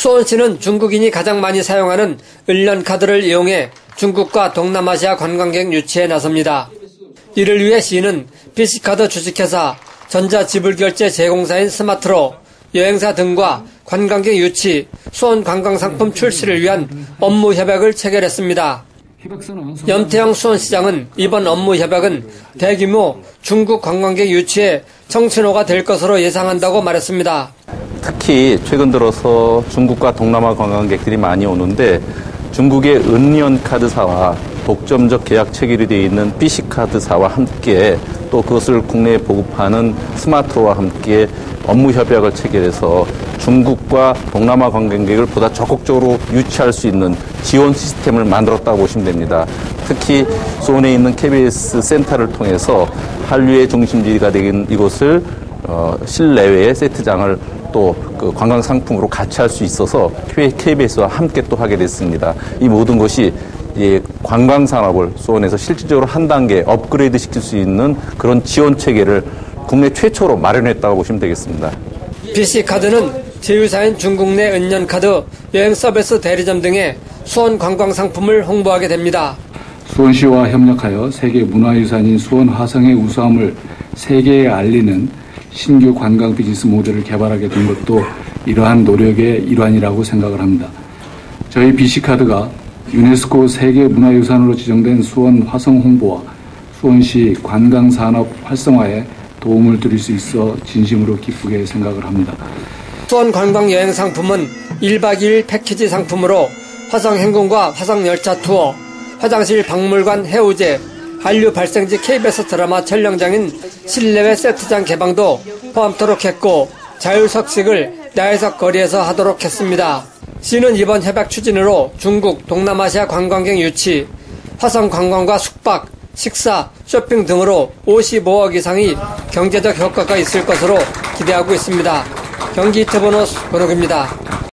수원시는 중국인이 가장 많이 사용하는 을련카드를 이용해 중국과 동남아시아 관광객 유치에 나섭니다. 이를 위해 시는 PC카드 주식회사, 전자지불결제 제공사인 스마트로, 여행사 등과 관광객 유치, 수원 관광상품 출시를 위한 업무 협약을 체결했습니다. 염태영 수원시장은 이번 업무 협약은 대규모 중국 관광객 유치에 청신호가 될 것으로 예상한다고 말했습니다. 특히 최근 들어서 중국과 동남아 관광객들이 많이 오는데 중국의 은연카드사와 독점적 계약 체결이 되어 있는 BC카드사와 함께 또 그것을 국내에 보급하는 스마트로와 함께 업무 협약을 체결해서 중국과 동남아 관광객을 보다 적극적으로 유치할 수 있는 지원 시스템을 만들었다고 보시면 됩니다. 특히 수원에 있는 KBS 센터를 통해서 한류의 중심지가 되긴 이곳을 어, 실내외의 세트장을 또 그 관광 상품으로 같이 할 수 있어서 KBS와 함께 또 하게 됐습니다. 이 모든 것이 이 관광 산업을 수원에서 실질적으로 한 단계 업그레이드 시킬 수 있는 그런 지원 체계를 국내 최초로 마련했다고 보시면 되겠습니다. BC카드는 제휴사인 중국 내 은연 카드, 여행 서비스 대리점 등의 수원 관광 상품을 홍보하게 됩니다. 수원시와 협력하여 세계 문화유산인 수원 화성의 우수함을 세계에 알리는 신규 관광 비즈니스 모델을 개발하게 된 것도 이러한 노력의 일환이라고 생각을 합니다. 저희 BC카드가 유네스코 세계 문화유산으로 지정된 수원 화성 홍보와 수원시 관광산업 활성화에 도움을 드릴 수 있어 진심으로 기쁘게 생각을 합니다. 수원 관광 여행 상품은 1박 2일 패키지 상품으로 화성 행궁과 화성 열차 투어, 화장실 박물관 해우제, 한류 발생지 KBS 드라마 촬영장인 실내외 세트장 개방도 포함토록 했고 자율석식을 야외석 거리에서 하도록 했습니다. 시는 이번 협약 추진으로 중국, 동남아시아 관광객 유치, 화성 관광과 숙박, 식사, 쇼핑 등으로 55억 이상이 경제적 효과가 있을 것으로 기대하고 있습니다. 경기 이태번호 번호입니다.